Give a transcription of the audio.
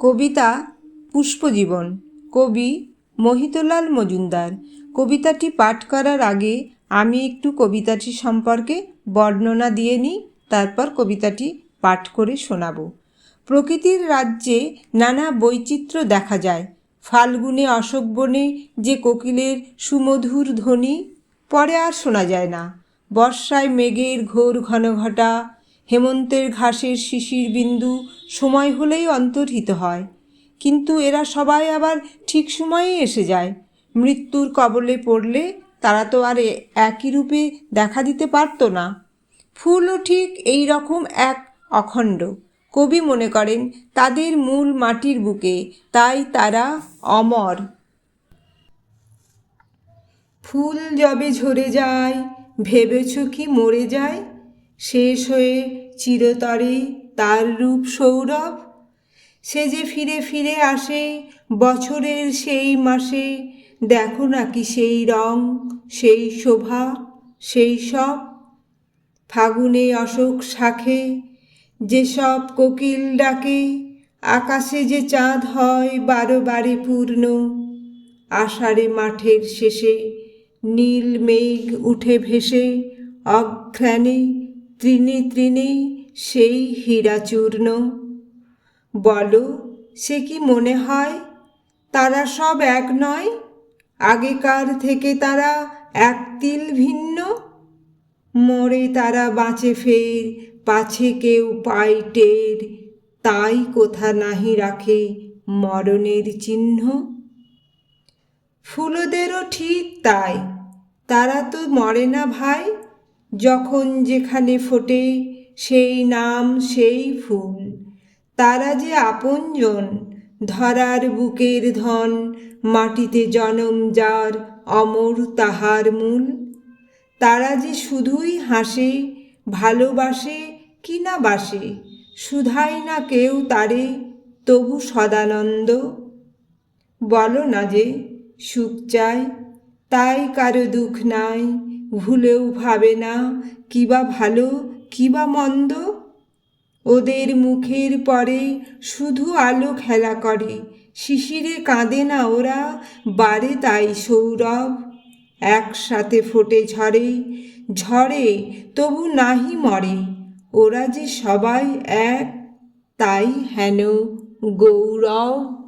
কবিতা পুষ্পজীবন, কবি মহিতলাল মজুমদার। কবিতাটি পাঠ করার আগে আমি একটু কবিতাটি সম্পর্কে বর্ণনা দিয়ে নিই, তারপর কবিতাটি পাঠ করে শোনাব। প্রকৃতির রাজ্যে নানা বৈচিত্র্য দেখা যায়। ফাল্গুনে অশোক বনে যে কোকিলের সুমধুর ধ্বনি, পরে আর শোনা যায় না। বর্ষায় মেঘের ঘোর ঘনঘটা হেমন্তের ঘাসের শিশির বিন্দু সময় হলেই অন্তর্হিত হয়। কিন্তু এরা সবাই আবার ঠিক সময়েই এসে যায়। মৃত্যুর কবলে পড়লে তারা তো আর একই রূপে দেখা দিতে পারতো না। ফুলও ঠিক এই রকম এক অখণ্ড। কবি মনে করেন, তাদের মূল মাটির বুকে তাই তারা অমর। ফুল যবে ঝরে যায়, ভেবেছ কি মরে যায়? শেষ হয়ে চিরতরে তার রূপ সৌরভ? সে যে ফিরে ফিরে আসে বছরের সেই মাসে, দেখো নাকি সেই রং, সেই শোভা, সেই সব? ফাগুনে অশোক শাখে যেসব কোকিল ডাকে, আকাশে যে চাঁদ হয় বারো বারে পূর্ণ, আষাঢ়ে মাঠের শেষে নীল মেঘ উঠে ভেসে অঘ্রাণে তৃণে তৃণে সেই হীরাচূর্ণ। বলো, সে কি মনে হয় তারা সব এক নয়? আগেকার থেকে তারা এক তিল ভিন্ন? মরে তারা বাঁচে ফের, পাছে কেউ পায় টের। তাই কোথা নাহি রাখে মরণের চিহ্ন? ফুলদেরও ঠিক তাই, তারা তো মরে না ভাই। যখন যেখানে ফোটে সেই নাম সেই ফুল। তারা যে আপনজন, ধরার বুকের ধন, মাটিতে জনম যার অমর তাহার মূল। তারা যে শুধুই হাসে, ভালোবাসে কি না বাসে শুধাই না কেউ তারে, তবু সদানন্দ। বলো না যে, সুখ চাই, তাই কারও দুঃখ নাই ভুলেও ভাবে না কিবা ভালো কিবা মন্দ। ওদের মুখের পরে শুধু আলো খেলা করে, শিশিরে কাঁদে না ওরা, বারে তাই সৌরভ। একসাথে ফোটে ঝরে ঝরে তবু নাহি মরে, ওরা যে সবাই এক, তাই হেন গৌরব।